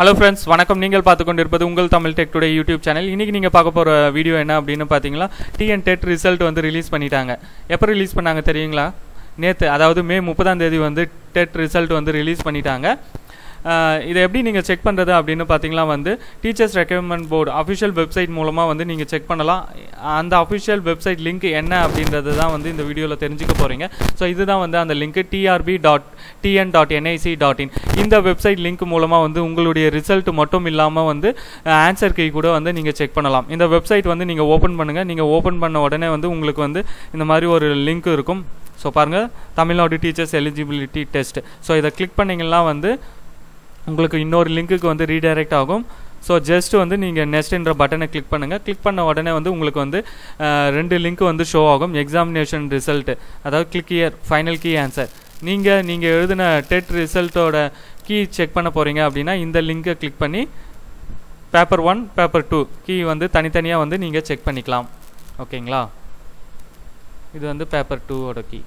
Hello friends வணக்கம். நீங்கள் பார்த்து கொண்டிருப்பது உங்கள் Tamil tech today YouTube channel இன்றைக்கி நீங்கள் பார்க்க போகிற வீடியோ என்ன அப்படின்னு பார்த்தீங்கன்னா டிஎன் டெட் ரிசல்ட் வந்து ரிலீஸ் பண்ணிட்டாங்க. எப்போ ரிலீஸ் பண்ணாங்க தெரியுங்களா? நேற்று அதாவது மே முப்பதாம் தேதி வந்து டெட் ரிசல்ட் வந்து ரிலீஸ் பண்ணிட்டாங்க. இதை எப்படி நீங்கள் செக் பண்ணுறது அப்படின்னு பார்த்தீங்கன்னா வந்து teachers recruitment board official website மூலமாக வந்து நீங்கள் செக் பண்ணலாம். அந்த அஃபிஷியல் வெப்சைட் லிங்க் என்ன அப்படின்றது தான் வந்து இந்த வீடியோவில் தெரிஞ்சுக்க போகிறீங்க ஸோ இதுதான் வந்து அந்த link TRB dot TN dot NIC dot in இந்த வெப்சைட் லிங்க் மூலமாக வந்து உங்களுடைய ரிசல்ட் மட்டும் இல்லாமல் வந்து ஆன்சர் கை கூட வந்து நீங்கள் செக் பண்ணலாம். இந்த வெப்சைட் வந்து நீங்கள் ஓப்பன் பண்ணுங்கள் நீங்கள் ஓப்பன் பண்ண உடனே வந்து உங்களுக்கு வந்து இந்த மாதிரி ஒரு லிங்க் இருக்கும். ஸோ பாருங்கள் Tamil Nadu teachers eligibility test so இதை கிளிக் பண்ணிங்கன்னா வந்து உங்களுக்கு இன்னொரு லிங்க்குக்கு வந்து ரீடைரக்ட் ஆகும். ஸோ ஜஸ்ட் வந்து நீங்கள் நெக்ஸ்ட்ன்ற பட்டனை கிளிக் பண்ணுங்கள் கிளிக் பண்ண உடனே வந்து உங்களுக்கு வந்து ரெண்டு லிங்க் வந்து ஷோ ஆகும். எக்ஸாமினேஷன் ரிசல்ட்டு அதாவது click here final key answer நீங்கள் நீங்கள் எழுதின டெட் ரிசல்ட்டோட கீ செக் பண்ண போகிறீங்க அப்படின்னா இந்த லிங்க்கை கிளிக் பண்ணி paper one paper two key வந்து தனித்தனியாக வந்து நீங்கள் செக் பண்ணிக்கலாம். ஓகேங்களா இது வந்து பேப்பர் டூவோட கீ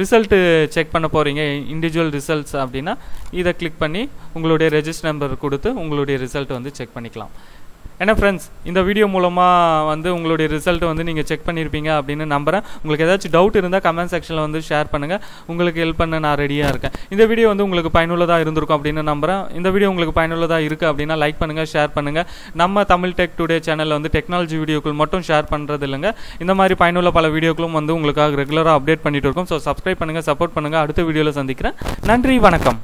ரிசல்ட்டு செக் பண்ண போகிறீங்க இண்டிவிஜுவல் ரிசல்ட்ஸ் அப்படின்னா இதை கிளிக் பண்ணி உங்களுடைய ரெஜிஸ்டர் நம்பர் கொடுத்து உங்களுடைய ரிசல்ட் வந்து செக் பண்ணிக்கலாம். ஏன்னா ஃப்ரெண்ட்ஸ் இந்த வீடியோ மூலமாக வந்து உங்களுடைய ரிசல்ட்டை வந்து நீங்கள் செக் பண்ணியிருப்பீங்க அப்படின்னு நம்புகிறேன் உங்களுக்கு ஏதாச்சும் டவுட் இருந்தால் கமெண்ட் செக்ஷனில் வந்து ஷேர் பண்ணுங்கள் உங்களுக்கு ஹெல்ப் பண்ண நான் ரெடியாக இருக்கேன். இந்த வீடியோ வந்து உங்களுக்கு பயனுள்ளதாக இருந்திருக்கும் அப்படின்னு நம்புகிறேன் இந்த வீடியோ உங்களுக்கு பயனுள்ளதாக இருக்குது அப்படின்னா லைக் பண்ணுங்கள் ஷேர் பண்ணுங்கள் நம்ம தமிழ் டெக் டுடே சேனலில் வந்து டெக்னாலஜி வீடியோக்கள் மட்டும் ஷேர் பண்ணுறது இல்லைங்க. இந்த மாதிரி பயனுள்ள பல வீடியோக்களும் வந்து உங்களுக்காக ரெகுலராக அப்டேட் பண்ணிகிட்டு இருக்கோம். ஸோ சப்ஸ்கிரைப் பண்ணுங்கள் சப்போர்ட் பண்ணுங்கள் அடுத்த வீடியோவில் சந்திக்கிறேன். நன்றி வணக்கம்.